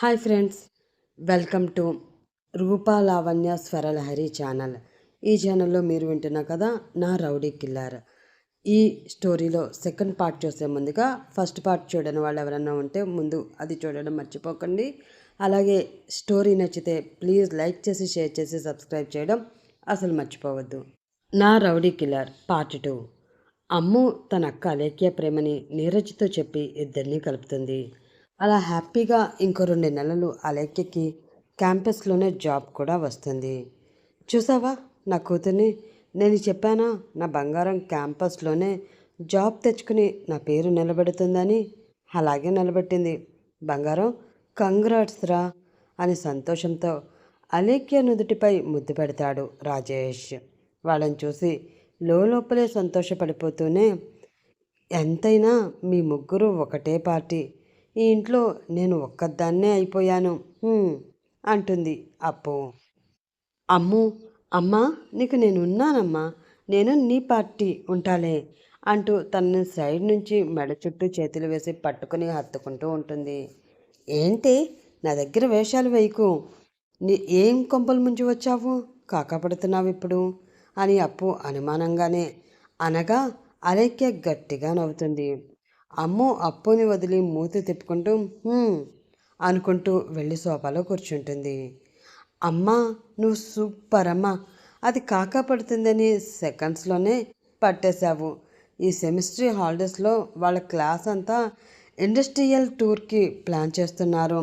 Hi friends welcome to Rupa Lavanya Swaralahari channel. ఈ ఛానల్లో మీరు వింటున్న కదా నా రౌడీ కిల్లర్. ఈ స్టోరీలో సెకండ్ పార్ట్ చూసే ముందుగా ఫస్ట్ పార్ట్ చూడని వాళ్ళు ఎవరైనా ఉంటే ముందు అది చూడడం మర్చిపోకండి. అలాగే స్టోరీ నచ్చితే ప్లీజ్ లైక్ చేసి షేర్ చేసి సబ్స్క్రైబ్ చేయడం అసలు మర్చిపోవద్దు. నా rowdy killer part two. Ammu తన అక్క అలేఖ్య ప్రేమని నీరజ్తో చెప్పి ఇద్దరిని కలుపుతుంది. అలా హ్యాపీగా ఇంకో రెండు నెలలు అలేఖ్యకి క్యాంపస్లోనే జాబ్ కూడా వస్తుంది. చూసావా? నా కూతుర్ని. నేను చెప్పానా నా బంగారం క్యాంపస్లోనే జాబ్ తెచ్చుకుని నా పేరు నిలబెడుతుందని? అలాగే నిలబెట్టింది. బంగారం కంగ్రాట్స్ రా అని సంతోషంతో అలేఖ్య నుదుటిపై ముద్దు పెడతాడు రాజేష్. వాళ్ళని చూసి లోపలే సంతోషపడిపోతూనే ఎంతైనా మీ ముగ్గురు ఒకటే పార్టీ. ఈ ఇంట్లో నేను ఒక్కదాన్నే అయిపోయాను. అంటుంది అప్పు. అమ్ము అమ్మా నీకు నేను ఉన్నానమ్మా నేను నీ పార్టీ ఉంటాలే అంటూ తనని సైడ్ నుంచి మెడ చుట్టూ చేతులు వేసి పట్టుకుని హత్తుకుంటూ ఉంటుంది. ఏంటి నా దగ్గర వేషాలు వేయకు. నీ ఏం కొంపలు ముంచి వచ్చావు? కాకపడుతున్నావు ఇప్పుడు అని అప్పు అనుమానంగానే అనగా అలేఖ్య గట్టిగా నవ్వుతుంది. అమ్ము అప్పుని వదిలి మూతి తిప్పుకుంటూ అనుకుంటూ వెళ్ళి సోఫాలో కూర్చుంటుంది. అమ్మా నువ్వు సూపర్ అమ్మా అది కాకా పడుతుందని సెకండ్స్లోనే పట్టేశావు. ఈ సెమిస్ట్రీ హాలిడేస్లో వాళ్ళ క్లాస్ అంతా ఇండస్ట్రియల్ టూర్కి ప్లాన్ చేస్తున్నారు.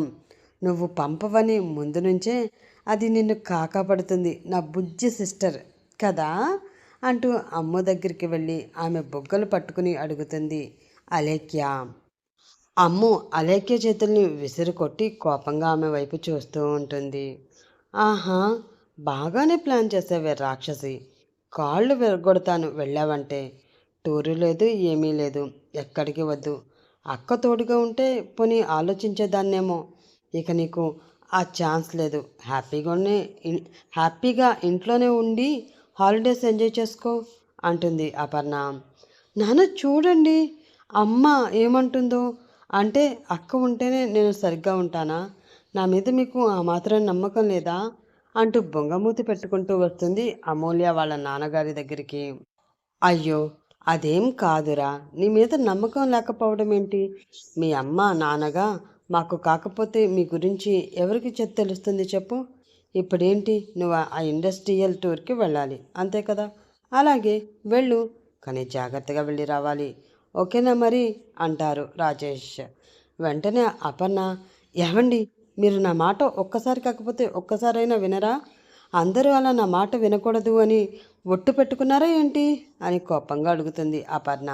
నువ్వు పంపవని ముందు నుంచే అది నిన్ను కాకా పడుతుంది నా బుజ్జి సిస్టర్ కదా? అంటూ అమ్మ దగ్గరికి వెళ్ళి ఆమె బొగ్గలు పట్టుకుని అడుగుతుంది. అలేఖ్య. అమ్ము అలేఖ్య చేతుల్ని విసిరు కొట్టి కోపంగా ఆమె వైపు చూస్తూ ఉంటుంది. ఆహా బాగానే ప్లాన్ చేసేవే రాక్షసి. కాళ్ళు విరగొడతాను వెళ్ళావంటే. టూరు లేదు ఏమీ లేదు ఎక్కడికి వద్దు. అక్క తోడుగా ఉంటే పోనీ ఆలోచించేదాన్నేమో. ఇక నీకు ఆ ఛాన్స్ లేదు. హ్యాపీగానే హ్యాపీగా ఇంట్లోనే ఉండి హాలిడేస్ ఎంజాయ్ చేసుకో అంటుంది అపర్ణ. నాన్న చూడండి అమ్మ ఏమంటుందో? అంటే అక్క ఉంటేనే నేను సరిగ్గా ఉంటానా? నా మీద మీకు ఆ మాత్రం నమ్మకం లేదా? అంటూ బొంగమూతి పెట్టుకుంటూ వస్తుంది అమూల్య వాళ్ళ నాన్నగారి దగ్గరికి. అయ్యో అదేం కాదురా. నీ మీద నమ్మకం లేకపోవడం ఏంటి? మీ అమ్మ నాన్నగా మాకు కాకపోతే మీ గురించి ఎవరికి చెప్ తెలుస్తుంది చెప్పు? ఇప్పుడేంటి? నువ్వు ఆ ఇండస్ట్రియల్ టూర్కి వెళ్ళాలి. అంతే కదా? అలాగే వెళ్ళు. కానీ జాగ్రత్తగా వెళ్ళి రావాలి. ఓకేనా మరి? అంటారు రాజేష్. వెంటనే అపర్ణ ఏమండి మీరు నా మాట ఒక్కసారి కాకపోతే ఒక్కసారైనా వినరా? అందరూ అలా నా మాట వినకూడదు అని ఒట్టు పెట్టుకున్నారా ఏంటి? అని కోపంగా అడుగుతుంది అపర్ణ.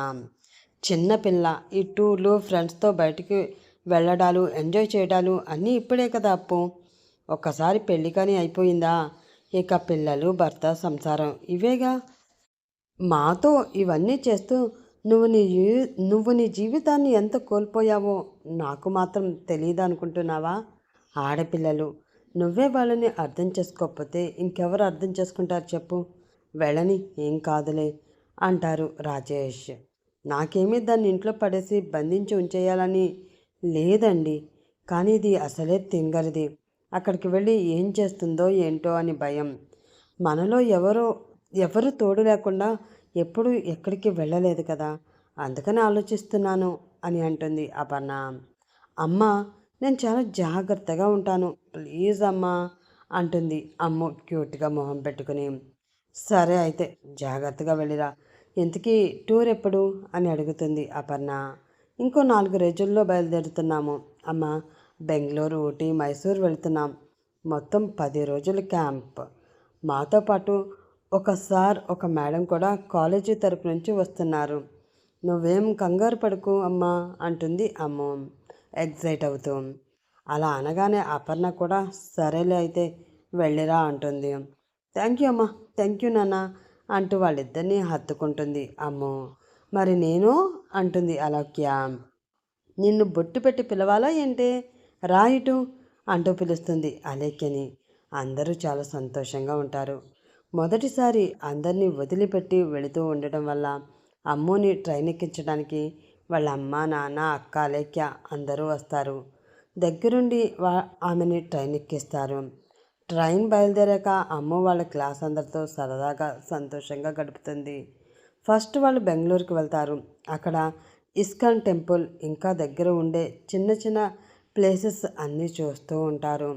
చిన్నపిల్ల ఈ టూర్లు ఫ్రెండ్స్తో బయటికి వెళ్ళడాలు ఎంజాయ్ చేయడాలు అన్నీ ఇప్పుడే కదా అప్పు. ఒక్కసారి పెళ్ళి కానీ అయిపోయిందా? ఇక పిల్లలు భర్త సంసారం ఇవేగా? మాతో ఇవన్నీ చేస్తూ నువ్వు నీ నువ్వు నీ జీవితాన్ని ఎంత కోల్పోయావో నాకు మాత్రం తెలియదు అనుకుంటున్నావా ఆడపిల్లలు నువ్వే వాళ్ళని అర్థం చేసుకోకపోతే ఇంకెవరు అర్థం చేసుకుంటారు చెప్పు? వెళ్ళని ఏం కాదులే అంటారు రాజేష్. నాకేమీ దాన్ని ఇంట్లో పడేసి బంధించి ఉంచేయాలని లేదండి. కానీ ఇది అసలే తింగరిది. అక్కడికి వెళ్ళి ఏం చేస్తుందో ఏంటో అని భయం. మనలో ఎవరో ఎవరు తోడు లేకుండా ఎప్పుడు ఎక్కడికి వెళ్ళలేదు కదా అందుకని ఆలోచిస్తున్నాను అని అంటుంది అపర్ణ. అమ్మ నేను చాలా జాగ్రత్తగా ఉంటాను. ప్లీజ్ అమ్మా అంటుంది అమ్మ క్యూట్గా మొహం పెట్టుకుని. సరే అయితే జాగ్రత్తగా వెళ్ళిరా. ఇంతకీ టూర్ ఎప్పుడు? అని అడుగుతుంది అపర్ణ. ఇంకో నాలుగు రోజుల్లో బయలుదేరుతున్నాము. అమ్మ బెంగళూరు ఊటీ మైసూర్ వెళ్తున్నాం. మొత్తం పది రోజుల క్యాంప్. మాతో పాటు ఒక సార్ ఒక మేడం కూడా కాలేజీ తరపు నుంచి వస్తున్నారు. నువ్వేం కంగారు పడుకు అమ్మా అంటుంది అమ్మ. ఎగ్జైట్ అవుతూ అలా అనగానే అపర్ణ కూడా సరేలే అయితే వెళ్ళిరా అంటుంది. థ్యాంక్ యూ అమ్మా థ్యాంక్ యూ నాన్న అంటూ వాళ్ళిద్దరినీ హత్తుకుంటుంది అమ్మో. మరి నేను అంటుంది అలౌక్య. నిన్ను బొట్టు పెట్టి పిలవాలా ఏంటి? రా ఇటు అంటూ పిలుస్తుంది అలేఖ్యని అందరూ చాలా సంతోషంగా ఉంటారు. మొదటిసారి అందరినీ వదిలిపెట్టి వెళుతూ ఉండడం వల్ల అమ్ముని ట్రైన్ ఎక్కించడానికి వాళ్ళ అమ్మ నాన్న అక్క అలేఖ్య అందరూ వస్తారు. దగ్గరుండి వా ఆమెని ట్రైన్ ఎక్కిస్తారు ట్రైన్ బయలుదేరాక అమ్మ వాళ్ళ క్లాస్ అందరితో సరదాగా సంతోషంగా గడుపుతుంది. ఫస్ట్ వాళ్ళు బెంగళూరుకి వెళ్తారు. అక్కడ ఇస్కాన్ టెంపుల్ ఇంకా దగ్గర ఉండే చిన్న చిన్న ప్లేసెస్ అన్నీ చూస్తూ ఉంటారు.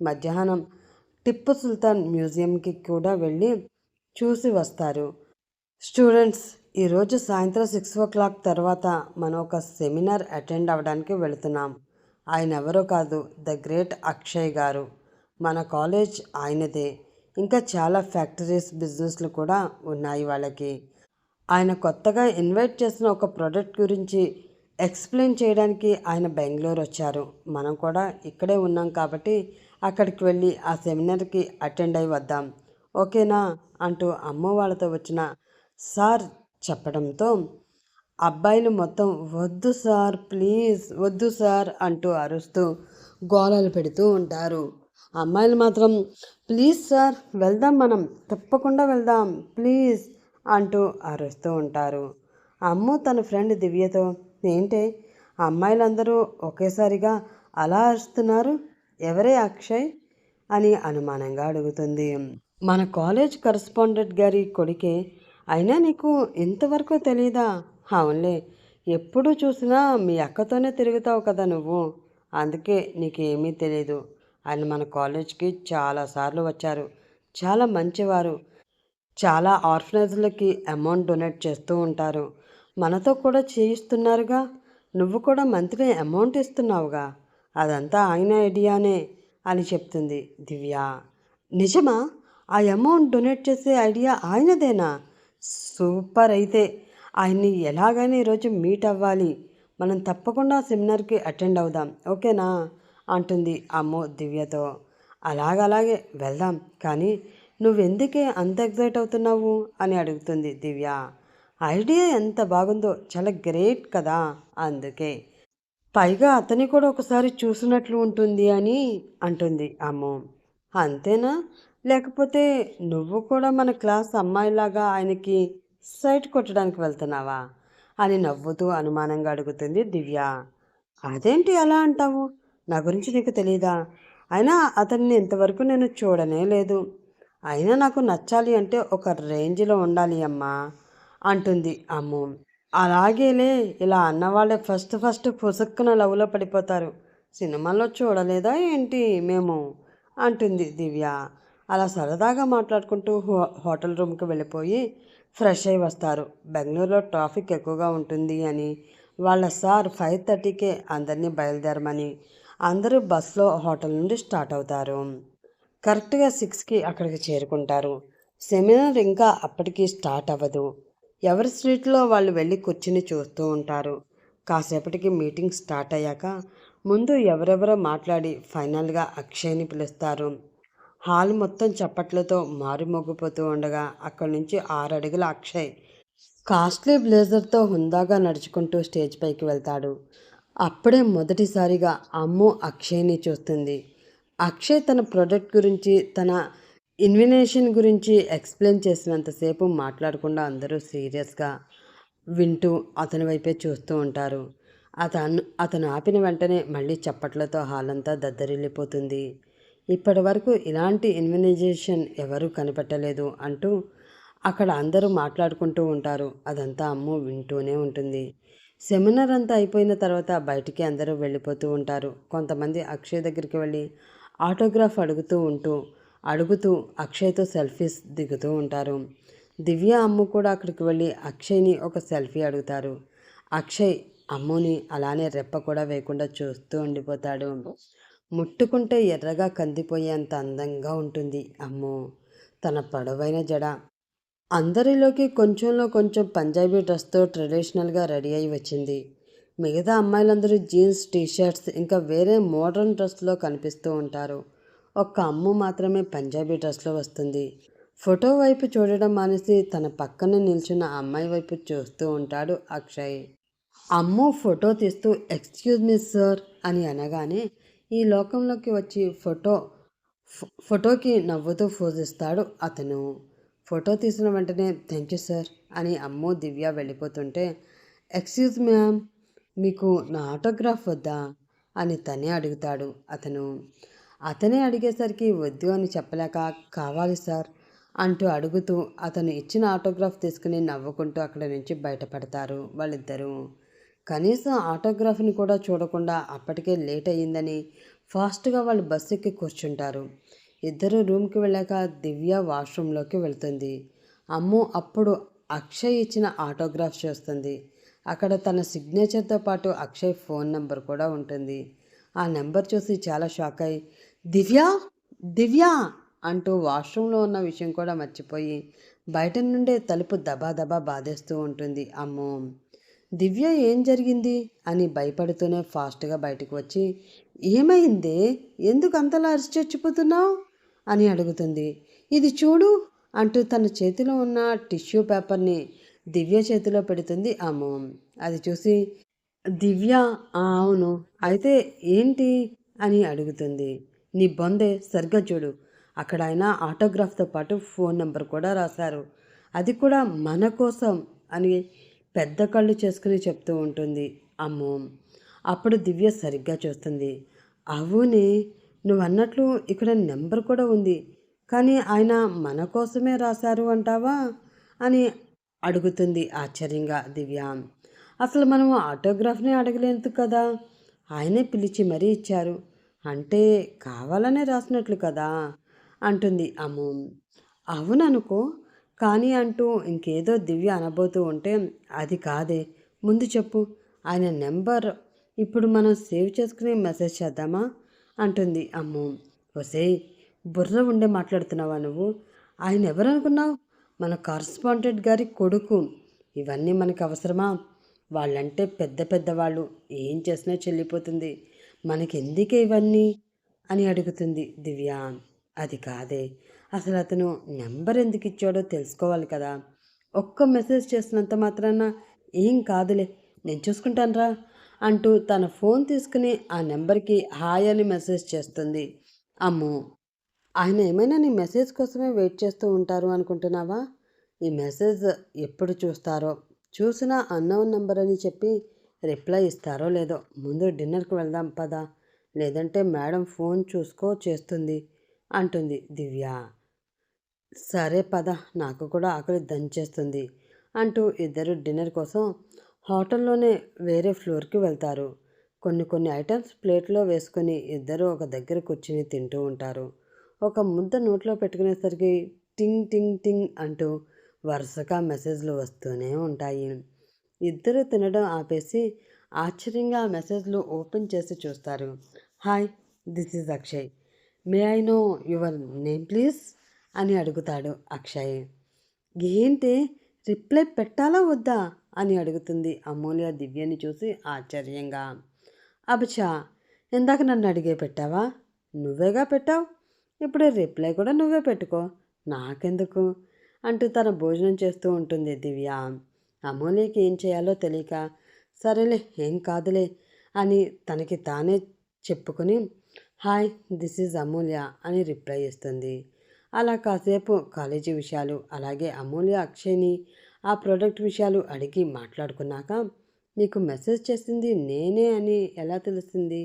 మధ్యాహ్నం టిప్పు సుల్తాన్ మ్యూజియంకి కూడా వెళ్ళి చూసి వస్తారు. స్టూడెంట్స్ ఈరోజు సాయంత్రం సిక్స్ ఓ క్లాక్ తర్వాత మనం ఒక సెమినార్ అటెండ్ అవ్వడానికి వెళుతున్నాం. ఆయన ఎవరో కాదు ద గ్రేట్ అక్షయ్ గారు. మన కాలేజ్ ఆయనదే. ఇంకా చాలా ఫ్యాక్టరీస్ బిజినెస్లు కూడా ఉన్నాయి వాళ్ళకి. ఆయన కొత్తగా ఇన్వైట్ చేసిన ఒక ప్రోడక్ట్ గురించి ఎక్స్ప్లెయిన్ చేయడానికి ఆయన బెంగళూరు వచ్చారు. మనం కూడా ఇక్కడే ఉన్నాం కాబట్టి అక్కడికి వెళ్ళి ఆ సెమినార్కి అటెండ్ అయి వద్దాం. ఓకేనా? అంటూ అమ్మ వాళ్ళతో వచ్చిన సార్ చెప్పడంతో అబ్బాయిలు మొత్తం వద్దు సార్ ప్లీజ్ వద్దు సార్ అంటూ అరుస్తూ గోళాలు పెడుతూ ఉంటారు. అమ్మాయిలు మాత్రం ప్లీజ్ సార్ వెళ్దాం మనం తప్పకుండా వెళ్దాం ప్లీజ్ అంటూ అరుస్తూ ఉంటారు. అమ్ము తన ఫ్రెండ్ దివ్యతో ఏంటి అమ్మాయిలందరూ ఒకేసారిగా అలా అరుస్తున్నారు? ఎవరే అక్షయ్ అని అనుమానంగా అడుగుతుంది. మన కాలేజ్ కరస్పాండెంట్ గారి కొడుకే అయినా నీకు ఇంతవరకు తెలీదా? అవునులే ఎప్పుడు చూసినా మీ అక్కతోనే తిరుగుతావు కదా నువ్వు. అందుకే నీకేమీ తెలీదు. ఆయన మన కాలేజ్కి చాలాసార్లు వచ్చారు. చాలా మంచివారు. చాలా ఆర్ఫనైజ్లకి అమౌంట్ డొనేట్ చేస్తూ ఉంటారు. మనతో కూడా చేయిస్తున్నారుగా. నువ్వు కూడా మంత్లీ అమౌంట్ ఇస్తున్నావుగా. అదంతా ఆయన ఐడియానే అని చెప్తుంది దివ్య. నిజమా? ఆ అమౌంట్ డొనేట్ చేసే ఐడియా ఆయనదేనా? సూపర్ అయితే. ఆయన్ని ఎలాగైనా ఈరోజు మీట్ అవ్వాలి. మనం తప్పకుండా సెమినార్కి అటెండ్ అవుదాం. ఓకేనా? అంటుంది అమ్మో దివ్యతో. అలాగలాగే వెళ్దాం. కానీ నువ్వెందుకే అంత ఎగ్జైట్ అవుతున్నావు? అని అడుగుతుంది దివ్య. ఐడియా ఎంత బాగుందో చాలా గ్రేట్ కదా? అందుకే. పైగా అతని కూడా ఒకసారి చూసినట్లు ఉంటుంది అని అంటుంది అమ్మో. అంతేనా? లేకపోతే నువ్వు కూడా మన క్లాస్ అమ్మాయిలాగా ఆయనకి సైట్ కొట్టడానికి వెళ్తున్నావా? అని నవ్వుతూ అనుమానంగా అడుగుతుంది దివ్య. అదేంటి అలా అంటావు? నా గురించి నీకు తెలీదా? అయినా అతన్ని ఇంతవరకు నేను చూడనే లేదు. అయినా నాకు నచ్చాలి అంటే ఒక రేంజ్లో ఉండాలి అమ్మా అంటుంది అమ్ము. అలాగేలే ఇలా అన్నవాళ్ళే ఫస్ట్ ఫస్ట్ పుసుక్కున లవ్లో పడిపోతారు. సినిమాలో చూడలేదా ఏంటి మేము? అంటుంది దివ్య. అలా సరదాగా మాట్లాడుకుంటూ హో హోటల్ రూమ్కి వెళ్ళిపోయి ఫ్రెష్ అయి వస్తారు. బెంగళూరులో ట్రాఫిక్ ఎక్కువగా ఉంటుంది అని. వాళ్ళ సార్ ఫైవ్ థర్టీకే అందరినీ బయలుదేరమని అందరూ బస్లో హోటల్ నుండి స్టార్ట్ అవుతారు. కరెక్ట్గా సిక్స్కి అక్కడికి చేరుకుంటారు. సెమినార్ ఇంకా అప్పటికి స్టార్ట్ అవ్వదు. ఎవరి స్ట్రీట్లో వాళ్ళు వెళ్ళి కూర్చుని చూస్తూ ఉంటారు? కాసేపటికి మీటింగ్ స్టార్ట్ అయ్యాక ముందు ఎవరెవరో మాట్లాడి ఫైనల్గా అక్షయ్ని పిలుస్తారు. హాల్ మొత్తం చప్పట్లతో మారుమోగిపోతూ ఉండగా అక్కడి నుంచి ఆరడుగుల అక్షయ్ కాస్ట్లీ బ్లేజర్తో హుందాగా నడుచుకుంటూ స్టేజ్ పైకి వెళ్తాడు. అప్పుడే మొదటిసారిగా అమ్ము అక్షయ్ని చూస్తుంది. అక్షయ్ తన ప్రోడక్ట్ గురించి తన ఇన్వినేషన్ గురించి ఎక్స్ప్లెయిన్ చేసినంతసేపు మాట్లాడకుండా అందరూ సీరియస్గా వింటూ అతని వైపే చూస్తూ ఉంటారు. అతను అతను ఆపిన వెంటనే మళ్ళీ చప్పట్లతో హాల్ అంతా దద్దరిల్లిపోతుంది. ఇప్పటి వరకు ఇలాంటి ఇన్వినైజేషన్ ఎవరూ కనిపెట్టలేదు అంటూ అక్కడ అందరూ మాట్లాడుకుంటూ ఉంటారు. అదంతా అమ్ము వింటూనే ఉంటుంది. సెమినార్ అంతా అయిపోయిన తర్వాత బయటికి అందరూ వెళ్ళిపోతూ ఉంటారు. కొంతమంది అక్షయ్ దగ్గరికి వెళ్ళి ఆటోగ్రాఫ్ అడుగుతూ ఉంటూ అడుగుతూ అక్షయ్తో సెల్ఫీస్ దిగుతూ ఉంటారు. దివ్య అమ్ము కూడా అక్కడికి వెళ్ళి అక్షయ్ని ఒక సెల్ఫీ అడుగుతారు. అక్షయ్ అమ్ముని అలానే రెప్ప కూడా వేయకుండా చూస్తూ ఉండిపోతాడు. ముట్టుకుంటే ఎర్రగా కందిపోయేంత అందంగా ఉంటుంది అమ్మో. తన పొడవైన జడ. అందరిలోకి కొంచెంలో కొంచెం పంజాబీ డ్రెస్తో ట్రెడిషనల్గా రెడీ అయి వచ్చింది. మిగతా అమ్మాయిలందరూ జీన్స్ టీషర్ట్స్ ఇంకా వేరే మోడర్న్ డ్రెస్లో కనిపిస్తూ ఉంటారు. ఒక్క అమ్ము మాత్రమే పంజాబీ డ్రెస్లో వస్తుంది. ఫోటో వైపు చూడడం మానేసి తన పక్కన నిల్చున్న అమ్మాయి వైపు చూస్తూ ఉంటాడు అక్షయ్. అమ్ము ఫోటో తీస్తూ ఎక్స్క్యూజ్ మీ సార్ అని అనగానే ఈ లోకంలోకి వచ్చి ఫోటో ఫోటోకి నవ్వుతూ పూజిస్తాడు అతను. ఫోటో తీసిన వెంటనే థ్యాంక్ యూ సార్ అని అమ్మో దివ్య వెళ్ళిపోతుంటే ఎక్స్క్యూజ్ మ్యామ్ మీకు నా ఆటోగ్రాఫ్ వద్దా? అని తనే అడుగుతాడు అతను. అతనే అడిగేసరికి వద్దు అని చెప్పలేక కావాలి సార్ అంటూ అడుగుతూ అతను ఇచ్చిన ఆటోగ్రాఫ్ తీసుకుని నవ్వుకుంటూ అక్కడ నుంచి బయటపడతారు వాళ్ళిద్దరూ. కనీసం ఆటోగ్రాఫ్ని కూడా చూడకుండా అప్పటికే లేట్ అయ్యిందని ఫాస్ట్గా వాళ్ళు బస్సు ఎక్కి కూర్చుంటారు. ఇద్దరు రూమ్కి వెళ్ళాక దివ్య వాష్రూమ్లోకి వెళ్తుంది. అమ్ము అప్పుడు అక్షయ్ ఇచ్చిన ఆటోగ్రాఫ్ చూస్తుంది. అక్కడ తన సిగ్నేచర్తో పాటు అక్షయ్ ఫోన్ నెంబర్ కూడా ఉంటుంది. ఆ నెంబర్ చూసి చాలా షాక్ అయ్యి దివ్య దివ్య అంటూ వాష్రూమ్లో ఉన్న విషయం కూడా మర్చిపోయి బయట నుండే తలుపు దబా దబా బాధేస్తూ ఉంటుంది. అమ్మో దివ్య ఏం జరిగింది? అని భయపడుతూనే ఫాస్ట్గా బయటకు వచ్చి ఏమైంది? ఎందుకు అంతలా అరిచి చచ్చిపోతున్నావు? అని అడుగుతుంది. ఇది చూడు అంటూ తన చేతిలో ఉన్న టిష్యూ పేపర్ని దివ్య చేతిలో పెడుతుంది. అమ్మో అది చూసి దివ్య అవును. అయితే ఏంటి? అని అడుగుతుంది. నీ బొందే సరిగ్గా చూడు. అక్కడ ఆయన ఆటోగ్రాఫ్తో పాటు ఫోన్ నెంబర్ కూడా రాశారు. అది కూడా మన కోసం అని పెద్ద కళ్ళు చేసుకుని చెప్తూ ఉంటుంది. అమ్మో! అప్పుడు దివ్య సరిగ్గా చూస్తుంది. అవునే నువ్వు అన్నట్లు ఇక్కడ నెంబర్ కూడా ఉంది. కానీ ఆయన మన కోసమే రాశారు అంటావా? అని అడుగుతుంది ఆశ్చర్యంగా దివ్య. అసలు మనం ఆటోగ్రాఫ్ని అడగలేదు కదా. ఆయనే పిలిచి మరీ ఇచ్చారు. అంటే కావాలనే రాసినట్లు కదా అంటుంది అమ్ము. అవుననుకో కానీ అంటూ ఇంకేదో దివ్య అనబోతూ ఉంటే అది కాదే. ముందు చెప్పు. ఆయన నెంబర్ ఇప్పుడు మనం సేవ్ చేసుకుని మెసేజ్ చేద్దామా? అంటుంది అమ్ము. ఒసేయ్ బుర్ర ఉండే మాట్లాడుతున్నావా నువ్వు? ఆయన ఎవరనుకున్నావు? మన కరస్పాండెంట్ గారి కొడుకు. ఇవన్నీ మనకు అవసరమా? వాళ్ళంటే పెద్ద పెద్దవాళ్ళు ఏం చేసినా చెల్లిపోతుంది మనకెందుకే ఇవన్నీ? అని అడుగుతుంది దివ్య. అది కాదే అసలు అతను నెంబర్ ఎందుకు ఇచ్చాడో తెలుసుకోవాలి కదా ఒక్క మెసేజ్ చేసినంత మాత్రాన ఏం కాదులే నేను చూసుకుంటానురా అంటూ తన ఫోన్ తీసుకుని ఆ నెంబర్కి హాయ్ అని మెసేజ్ చేస్తుంది. అమ్మో ఆయన ఏమైనా నీ మెసేజ్ కోసమే వెయిట్ చేస్తూ ఉంటారు అనుకుంటున్నావా? ఈ మెసేజ్ ఎప్పుడు చూస్తారో చూసినా అన్నోన్ నెంబర్ అని చెప్పి రిప్లై ఇస్తారో లేదో ముందు డిన్నర్కి వెళ్దాం పదా. లేదంటే మేడం ఫోన్ చూసుకో చేస్తుంది అంటుంది దివ్య. సరే పద నాకు కూడా ఆకలి దంచేస్తుంది అంటూ ఇద్దరు డిన్నర్ కోసం హోటల్లోనే వేరే ఫ్లోర్కి వెళ్తారు. కొన్ని కొన్ని ఐటమ్స్ ప్లేట్లో వేసుకొని ఇద్దరు ఒక దగ్గర కూర్చుని తింటూ ఉంటారు. ఒక ముద్ద నోట్లో పెట్టుకునేసరికి టింగ్ టింగ్ టింగ్ అంటూ వరుసగా మెసేజ్లు వస్తూనే ఉంటాయి. ఇద్దరు తినడం ఆపేసి ఆశ్చర్యంగా ఆ మెసేజ్లు ఓపెన్ చేసి చూస్తారు. Hi this is Akshay. May I know your name please? అని అడుగుతాడు అక్షయ్. ఏంటి? రిప్లై పెట్టాలా వద్దా? అని అడుగుతుంది అమూల్య దివ్యని చూసి ఆశ్చర్యంగా. అబచా ఇందాక నన్ను అడిగే పెట్టావా? నువ్వేగా పెట్టావు? ఇప్పుడు రిప్లై కూడా నువ్వే పెట్టుకో. నాకెందుకు? అంటూ తన భోజనం చేస్తూ ఉంటుంది దివ్య. అమూల్యకి ఏం చేయాలో తెలియక సరేలే ఏం కాదులే అని తనకి తానే చెప్పుకొని హాయ్ దిస్ ఈజ్ అమూల్య అని రిప్లై ఇస్తుంది. అలా కాసేపు కాలేజీ విషయాలు అలాగే అమూల్య అక్షయ్ని ఆ ప్రోడక్ట్ విషయాలు అడిగి మాట్లాడుకున్నాక మీకు మెసేజ్ చేసింది నేనే అని ఎలా తెలుస్తుంది?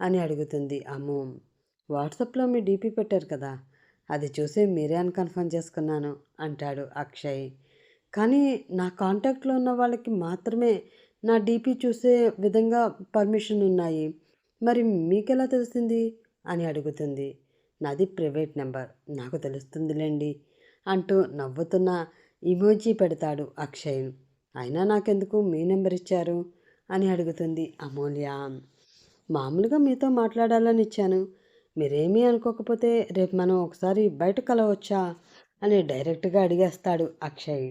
అని అడుగుతుంది అమ్ము. వాట్సాప్లో మీ డీపీ పెట్టారు కదా అది చూసి మీరే అని కన్ఫర్మ్ చేసుకున్నాను అంటాడు అక్షయ్. కానీ నా కాంటాక్ట్లో ఉన్న వాళ్ళకి మాత్రమే నా డీపీ చూసే విధంగా పర్మిషన్ ఉన్నాయి. మరి మీకెలా తెలిసింది? అని అడుగుతుంది. నాది ప్రైవేట్ నెంబర్. నాకు తెలుస్తుందిలేండి అంటూ నవ్వుతున్న ఇమోజీ పెడతాడు అక్షయ్. అయినా నాకెందుకు మీ నెంబర్ ఇచ్చారు? అని అడుగుతుంది అమూల్య. మామూలుగా మీతో మాట్లాడాలని ఇచ్చాను. మీరేమీ అనుకోకపోతే రేపు మనం ఒకసారి బయట కలవచ్చా అని డైరెక్ట్గా అడిగేస్తాడు అక్షయ్.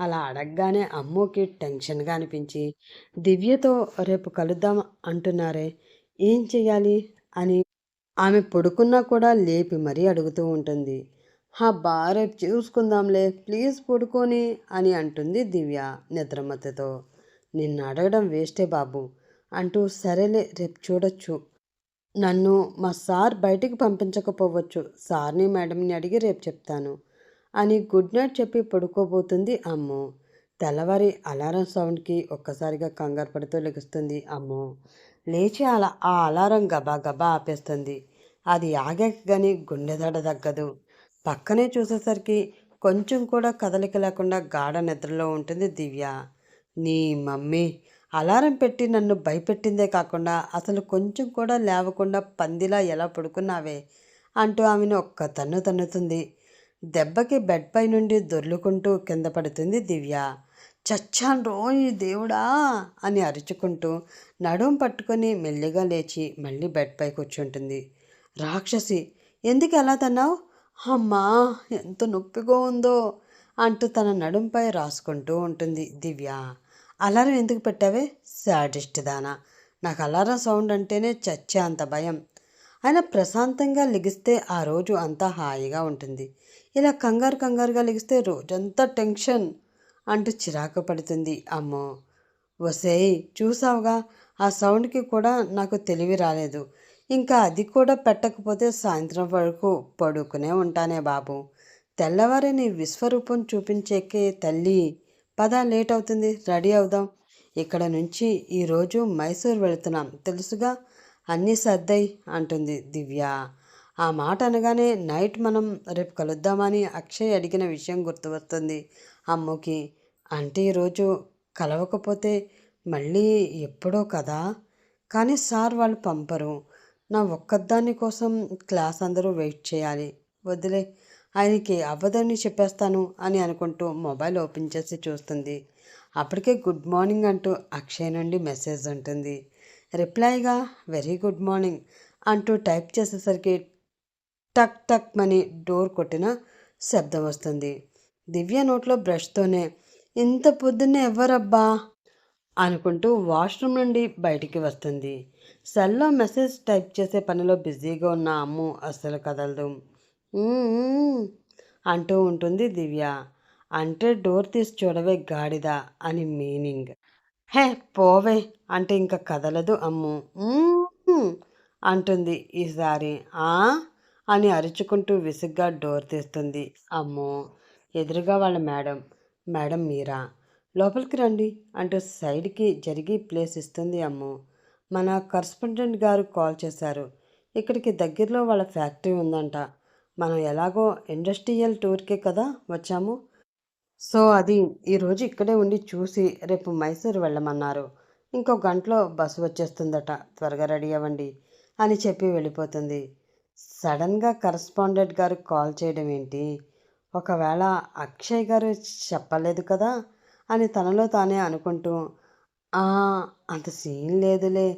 అలా అడగగానే అమ్మోకి టెన్షన్గా అనిపించి దివ్యతో రేపు కలుద్దాం అంటున్నారే ఏం చేయాలి అని ఆమె పడుకున్నా కూడా లేపి మరీ అడుగుతూ ఉంటుంది. హబ్బా రేపు చూసుకుందాంలే ప్లీజ్ పడుకొని అని అంటుంది దివ్య నిద్రమత్తతో. నిన్ను అడగడం వేస్టే బాబు అంటూ సరేలే రేపు చూడొచ్చు. నన్ను మా సార్ బయటికి పంపించకపోవచ్చు. సార్ని మేడంని అడిగి రేపు చెప్తాను. అని గుడ్ నైట్ చెప్పి పడుకోబోతుంది అమ్ము. తెల్లవారి అలారం సౌండ్కి ఒక్కసారిగా కంగారు పడుతూ లెగుస్తుంది అమ్ము. లేచి అలా ఆ అలారం గబా గబా ఆపేస్తుంది. అది ఆగాక కానీ గుండెదడ తగ్గదు. పక్కనే చూసేసరికి కొంచెం కూడా కదలిక లేకుండా గాఢ నిద్రలో ఉంటుంది దివ్య. నీ మమ్మీ అలారం పెట్టి నన్ను భయపెట్టిందే కాకుండా అసలు కొంచెం కూడా లేవకుండా పందిలా ఎలా పడుకున్నావే? అంటూ ఆమెను ఒక్క తన్ను తన్నుతుంది. దెబ్బకి బెడ్ పై నుండి దొర్లుకుంటూ కింద పడుతుంది దివ్య. చచ్చాను రోయ్ దేవుడా అని అరుచుకుంటూ నడుం పట్టుకొని మెల్లిగా లేచి మళ్ళీ బెడ్ పై కూర్చుంటుంది. రాక్షసి ఎందుకు ఎలా తన్నావు? అమ్మా ఎంత నొప్పిగా ఉందో అంటూ తన నడుంపై రాసుకుంటూ ఉంటుంది దివ్య. అలారం ఎందుకు పెట్టావే? సాడిస్ట్ దానా. నాకు అలారం సౌండ్ అంటేనే చచ్చే అంత భయం. అయినా ప్రశాంతంగా లిగిస్తే ఆ రోజు అంతా హాయిగా ఉంటుంది. ఇలా కంగారు కంగారుగా లిగిస్తే రోజంతా టెన్షన్ అంటూ చిరాకు పడుతుంది. అమ్మో! వసేయ్ చూసావుగా? ఆ సౌండ్కి కూడా నాకు తెలివి రాలేదు. ఇంకా అది కూడా పెట్టకపోతే సాయంత్రం వరకు పడుకునే ఉంటానే బాబు. తెల్లవారి నీ విశ్వరూపం చూపించేకే తల్లి పద లేట్ అవుతుంది. రెడీ అవుదాం. ఇక్కడ నుంచి ఈరోజు మైసూర్ వెళుతున్నాం. తెలుసుగా? అన్నీ సర్దై అంటుంది దివ్య. ఆ మాట అనగానే నైట్ మనం రేపు కలుద్దామని అక్షయ్ అడిగిన విషయం గుర్తు వస్తుంది అమ్మకి. అంటే ఈరోజు కలవకపోతే మళ్ళీ ఎప్పుడో కదా? కానీ సార్ వాళ్ళు పంపరు. నా ఒక్కదాని కోసం క్లాస్ అందరూ వెయిట్ చేయాలి. వదిలే ఆయనకి అవ్వదని చెప్పేస్తాను అని అనుకుంటూ మొబైల్ ఓపెన్ చేసి చూస్తుంది. అప్పటికే గుడ్ మార్నింగ్ అంటూ అక్షయ్ నుండి మెసేజ్ ఉంటుంది రిప్లైగా వెరీ గుడ్ మార్నింగ్ అంటూ టైప్ చేసేసరికి టక్ టక్ మని డోర్ కొట్టిన శబ్దం వస్తుంది. దివ్య నోట్లో బ్రష్తోనే ఇంత పొద్దున్నే ఎవరబ్బా అనుకుంటూ వాష్రూమ్ నుండి బయటికి వస్తుంది. సెల్లో మెసేజ్ టైప్ చేసే పనిలో బిజీగా ఉన్న అమ్ము అస్సలు కదలదు. అంటూ ఉంటుంది దివ్య. అంటే డోర్ తీసి చూడవే గాడిద అని మీనింగ్. హే పోవే అంటే ఇంకా కదలదు అమ్ము. అంటుంది ఈసారి. ఆ? అని అరుచుకుంటూ విసుగ్గా డోర్ తీస్తుంది అమ్మో. ఎదురుగా వాళ్ళ మేడం. మేడం మీరా? లోపలికి రండి అంటూ సైడ్కి జరిగి ప్లేస్ ఇస్తుంది అమ్ము. మన కరస్పాండెంట్ గారు కాల్ చేశారు. ఇక్కడికి దగ్గరలో వాళ్ళ ఫ్యాక్టరీ ఉందంట. మనం ఎలాగో ఇండస్ట్రియల్ టూర్కే కదా వచ్చాము. సో అది ఈరోజు ఇక్కడే ఉండి చూసి రేపు మైసూరు వెళ్ళమన్నారు. ఇంకో గంటలో బస్సు వచ్చేస్తుందట. త్వరగా రెడీ అవ్వండి అని చెప్పి వెళ్ళిపోతుంది. సడన్గా కరస్పాండెంట్ గారు కాల్ చేయడం ఏంటి? ఒకవేళ అక్షయ్ గారు చెప్పలేదు కదా అని తనలో తానే అనుకుంటూ అంత సీన్ లేదులే.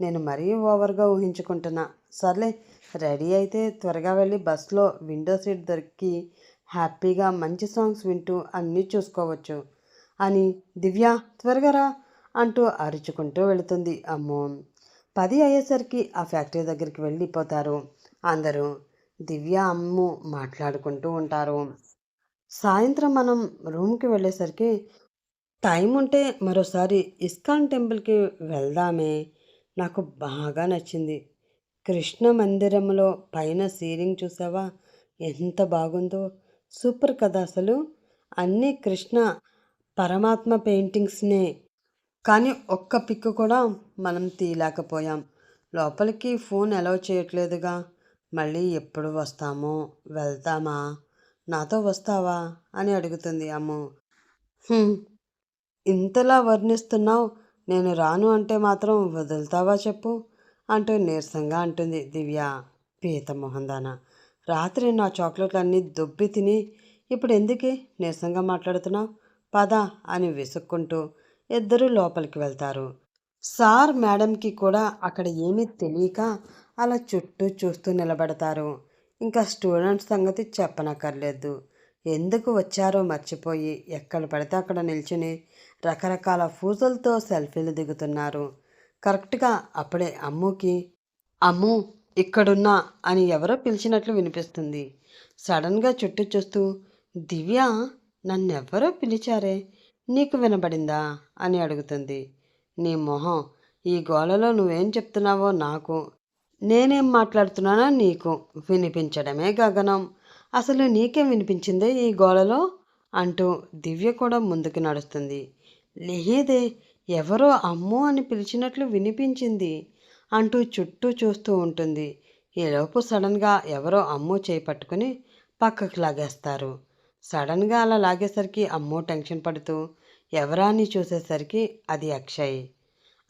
నేను మరీ ఓవర్గా ఊహించుకుంటున్నా. సర్లే రెడీ అయితే త్వరగా వెళ్ళి బస్లో విండో సీట్ దొరికి హ్యాపీగా మంచి సాంగ్స్ వింటూ అన్నీ చూసుకోవచ్చు. అని దివ్య త్వరగా రా అంటూ అరుచుకుంటూ వెళుతుంది. అమ్మో! పది అయ్యేసరికి ఆ ఫ్యాక్టరీ దగ్గరికి వెళ్ళిపోతారు. అందరూ దివ్య అమ్ము మాట్లాడుకుంటూ ఉంటారు. సాయంత్రం మనం రూమ్కి వెళ్ళేసరికి టైం ఉంటే మరోసారి ఇస్కాన్ టెంపుల్కి వెళ్దామే. నాకు బాగా నచ్చింది. కృష్ణ మందిరంలో పైన సీలింగ్ చూసావా? ఎంత బాగుందో. సూపర్ కదా అసలు. అన్నీ కృష్ణ పరమాత్మ పెయింటింగ్స్నే. కానీ ఒక్క పిక్ కూడా మనం తీయలేకపోయాం. లోపలికి ఫోన్ అలౌ చేయట్లేదుగా. మళ్ళీ ఎప్పుడు వస్తామో వెళ్తామా? నాతో వస్తావా? అని అడుగుతుంది అమ్ము. ఇంతలా వర్ణిస్తున్నావు? నేను రాను అంటే మాత్రం వదులుతావా చెప్పు? అంటూ నీరసంగా అంటుంది దివ్య. పీత మొహందాన. రాత్రి నా చాక్లెట్లన్నీ దొబ్బి తిని ఇప్పుడు ఎందుకే నీరసంగా మాట్లాడుతున్నావు? పద అని విసుక్కుంటూ ఇద్దరూ లోపలికి వెళ్తారు. సార్ మేడంకి కూడా అక్కడ ఏమీ తెలియక అలా చుట్టూ చూస్తూ నిలబడతారు. ఇంకా స్టూడెంట్స్ సంగతి చెప్పనక్కర్లేదు. ఎందుకు వచ్చారో మర్చిపోయి ఎక్కడ పడితే అక్కడ నిల్చుని రకరకాల పూజలతో సెల్ఫీలు దిగుతున్నారు. కరెక్ట్గా అప్పుడే అమ్ముకి అమ్ము ఇక్కడున్నా అని ఎవరో పిలిచినట్లు వినిపిస్తుంది. సడన్గా చుట్టూ చూస్తూ దివ్య నన్నెవరో పిలిచారే? నీకు వినబడిందా? అని అడుగుతుంది. నీ మొహం ఈ గోళలో నువ్వేం చెప్తున్నావో నాకు నేనేం మాట్లాడుతున్నానో నీకు? వినిపించడమే గగనం. అసలు నీకేం వినిపించిందే ఈ గోళలో అంటూ దివ్య కూడా ముందుకు నడుస్తుంది. లేదే ఎవరో అమ్మో అని పిలిచినట్లు వినిపించింది. అంటూ చుట్టూ చూస్తూ ఉంటుంది. ఈలోపు సడన్గా ఎవరో అమ్ము చేయి పట్టుకుని పక్కకు లాగేస్తారు. సడన్గా అలా లాగేసరికి అమ్మో టెన్షన్ పడుతూ ఎవరా అని చూసేసరికి అది అక్షయ్.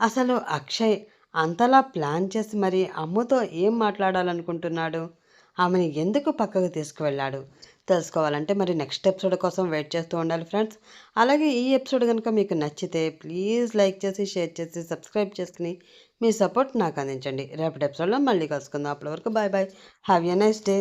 అసలు అక్షయ్ అంతలా ప్లాన్ చేసి మరి అమ్మతో ఏం మాట్లాడాలనుకుంటున్నాడు? ఆమెని ఎందుకు పక్కకు తీసుకువెళ్ళాడు? తెలుసుకోవాలంటే మరి నెక్స్ట్ ఎపిసోడ్ కోసం వెయిట్ చేస్తూ ఉండాలి ఫ్రెండ్స్. అలాగే ఈ ఎపిసోడ్ కనుక మీకు నచ్చితే ప్లీజ్ లైక్ చేసి షేర్ చేసి సబ్స్క్రైబ్ చేసుకుని మీ సపోర్ట్ నాకు అందించండి. రేపటి ఎపిసోడ్లో మళ్ళీ కలుసుకుందాం. అప్పటి వరకు bye bye. Have a nice day